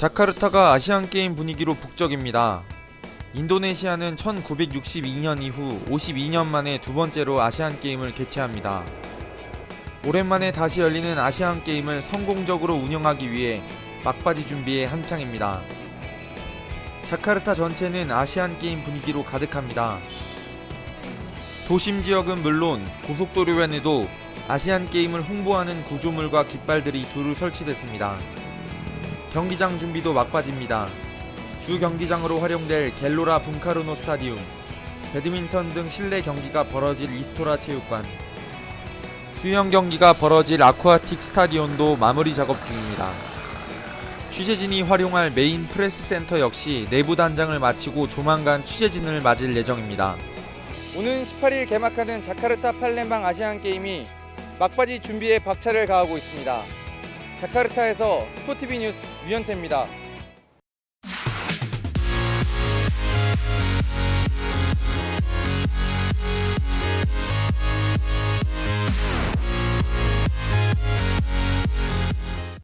자카르타가 아시안게임 분위기로 북적입니다. 인도네시아는 1962년 이후 52년 만에 두 번째로 아시안게임을 개최합니다. 오랜만에 다시 열리는 아시안게임을 성공적으로 운영하기 위해 막바지 준비에 한창입니다. 자카르타 전체는 아시안게임 분위기로 가득합니다. 도심 지역은 물론 고속도로변에도 아시안게임을 홍보하는 구조물과 깃발들이 두루 설치됐습니다. 경기장 준비도 막바지입니다. 주 경기장으로 활용될 갤로라 분카르노 스타디움, 배드민턴 등 실내 경기가 벌어질 이스토라 체육관, 수영 경기가 벌어질 아쿠아틱 스타디온도 마무리 작업 중입니다. 취재진이 활용할 메인 프레스 센터 역시 내부 단장을 마치고 조만간 취재진을 맞을 예정입니다. 오는 18일 개막하는 자카르타 팔렘방 아시안 게임이 막바지 준비에 박차를 가하고 있습니다. 자카르타에서 스포티비 뉴스 유현태입니다.